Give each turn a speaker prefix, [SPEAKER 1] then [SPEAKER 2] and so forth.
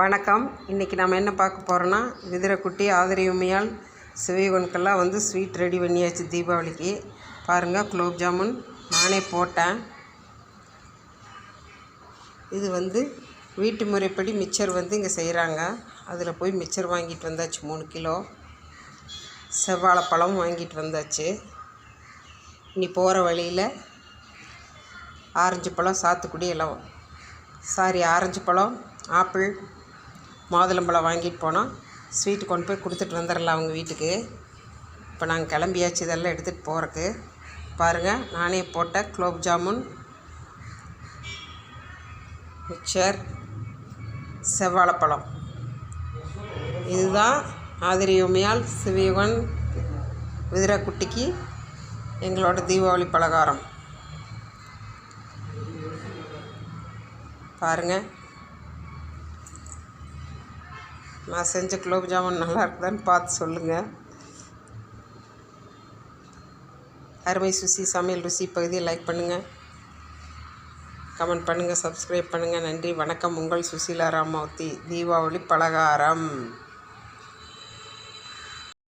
[SPEAKER 1] வணக்கம். இன்றைக்கி நம்ம என்ன பார்க்க போகிறோன்னா விதிரக்குட்டி ஆதரவுமையால் சிவகனுக்கெல்லாம் வந்து ஸ்வீட் ரெடி பண்ணியாச்சு தீபாவளிக்கு. பாருங்கள் குலோப் ஜாமுன் நானே போட்டேன். இது வந்து வீட்டு முறைப்படி மிச்சர் வந்து இங்கே செய்கிறாங்க அதில் போய் மிச்சர் வாங்கிட்டு வந்தாச்சு மூணு கிலோ. செவ்வாழைப்பழம் வாங்கிட்டு வந்தாச்சு. இனி போகிற வழியில் ஆரஞ்சு பழம் சாத்துக்குடி எல்லாம். சாரி ஆரஞ்சு பழம் ஆப்பிள் மாதுளம்பழம் வாங்கிட்டு போனோம். ஸ்வீட்டு கொண்டு போய் கொடுத்துட்டு வந்துடலாம் அவங்க வீட்டுக்கு. இப்போ நாங்கள் கிளம்பியாச்சு இதெல்லாம் எடுத்துகிட்டு போகிறக்கு பாருங்கள் நானே போட்ட குலோப் ஜாமுன் மிக்சர் செவ்வாழைப்பழம். இதுதான் ஆதிரியுமையால் சிவயுகன் விதிரக்குட்டிக்கு எங்களோட தீபாவளி பலகாரம். பாருங்கள் நான் செஞ்ச குலோப் ஜாமுன் நல்லா இருக்குதான்னு பார்த்து சொல்லுங்கள் அருமை சுசி சமையல் ருசி பகுதியை லைக் பண்ணுங்கள் கமெண்ட் பண்ணுங்கள் சப்ஸ்கிரைப் பண்ணுங்கள் நன்றி வணக்கம். உங்கள் சுசீலா ராமாவதி தீபாவளி பலகாரம்.